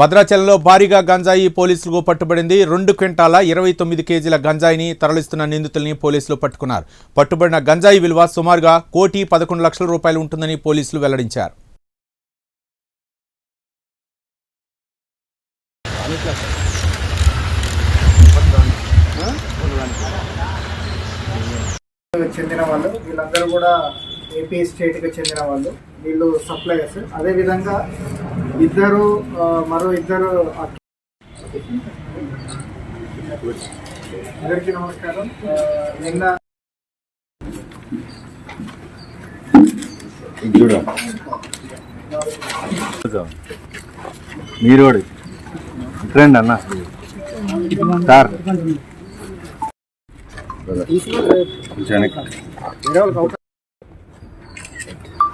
భద్రాచలంలో భారీగా గంజాయి పోలీసులకు పట్టుబడింది. రెండు క్వింటాల ఇరవై తొమ్మిది కేజీల గంజాయిని తరలిస్తున్న నిందితుల్ని పోలీసులు పట్టుకున్నారు. పట్టుబడిన గంజాయి విలువ సుమారుగా కోటి పదకొండు లక్షల రూపాయలు ఉంటుందని పోలీసులు వెల్లడించారు. చెందిన వాళ్ళు వీళ్ళందరూ కూడా ఏపీ స్టేట్కి చెందిన వాళ్ళు వీళ్ళు సప్లయర్స్. అదేవిధంగా ఇద్దరు మరో ఇద్దరు అందరికీ నమస్కారం. నిన్న చూడు. మీరు ఫ్రెండ్ అన్న. సార్.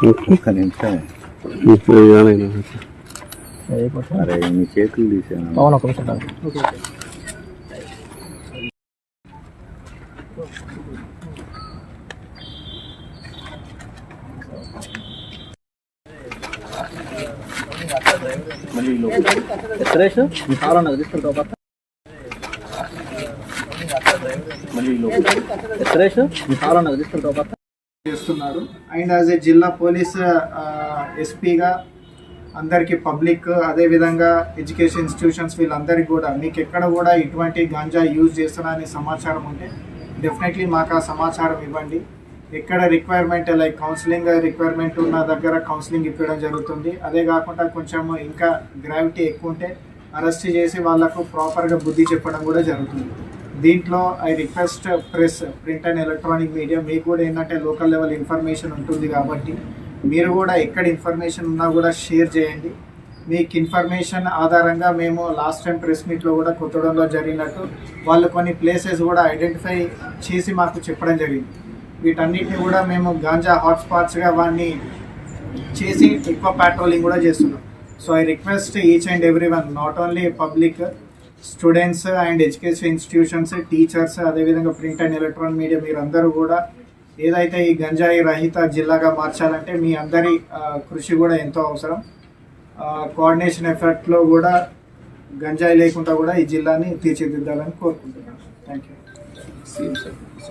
ఒక్క నిమిషం. అరే మీ చేతులు తీసాను సురేష్ తీసుకుంటావు సురేష్ తీసుకుంటావు చేస్తున్నారు. అండ్ యాజ్ ఏ జిల్లా పోలీస్ ఎస్పీగా అందరికీ పబ్లిక్ అదేవిధంగా ఎడ్యుకేషన్ ఇన్స్టిట్యూషన్స్ వీళ్ళందరికీ కూడా. మీకు ఎక్కడ కూడా ఇటువంటి గాంజా యూజ్ చేస్తున్నారని సమాచారం ఉంటే డెఫినెట్లీ మాకు ఆ సమాచారం ఇవ్వండి. ఎక్కడ రిక్వైర్మెంట్ లైక్ కౌన్సిలింగ్ రిక్వైర్మెంట్ ఉన్న దగ్గర కౌన్సిలింగ్ ఇవ్వడం జరుగుతుంది. అదే కాకుండా కొంచెం ఇంకా గ్రావిటీ ఎక్కువ ఉంటే అరెస్ట్ చేసి వాళ్ళకు ప్రాపర్గా బుద్ధి చెప్పడం కూడా జరుగుతుంది. దీంట్లో I request press print and electronic media మీకు కూడా ఏంటంటే లోకల్ లెవెల్ ఇన్ఫర్మేషన్ ఉంటుంది కాబట్టి మీరు కూడా ఎక్కడ ఇన్ఫర్మేషన్ ఉన్నా కూడా షేర్ చేయండి. మీకు ఇన్ఫర్మేషన్ ఆధారంగా మేము లాస్ట్ టైం ప్రెస్ మీట్లో కూడా కొత్తడంలో జరిగినట్టు వాళ్ళు కొన్ని ప్లేసెస్ కూడా ఐడెంటిఫై చేసి మాకు చెప్పడం జరిగింది. వీటన్నిటిని కూడా మేము గాంజా హాట్స్పాట్స్గా వాడిని చేసి ఎక్కువ పెట్రోలింగ్ కూడా చేస్తున్నాం. So I request each and every one not only public students and education institutions teachers అదేవిధంగా ప్రింట్ అండ్ ఎలక్ట్రానిక్ మీడియా మీరందరూ కూడా ఏదైతే ఈ గంజాయి రహిత జిల్లాగా మార్చాలంటే మీ అందరి కృషి కూడా ఎంతో అవసరం. కోఆర్డినేషన్ ఎఫర్ట్లో కూడా గంజాయి లేకుండా కూడా ఈ జిల్లాని తీర్చిదిద్దాలని కోరుకుంటున్నాను థ్యాంక్ యూ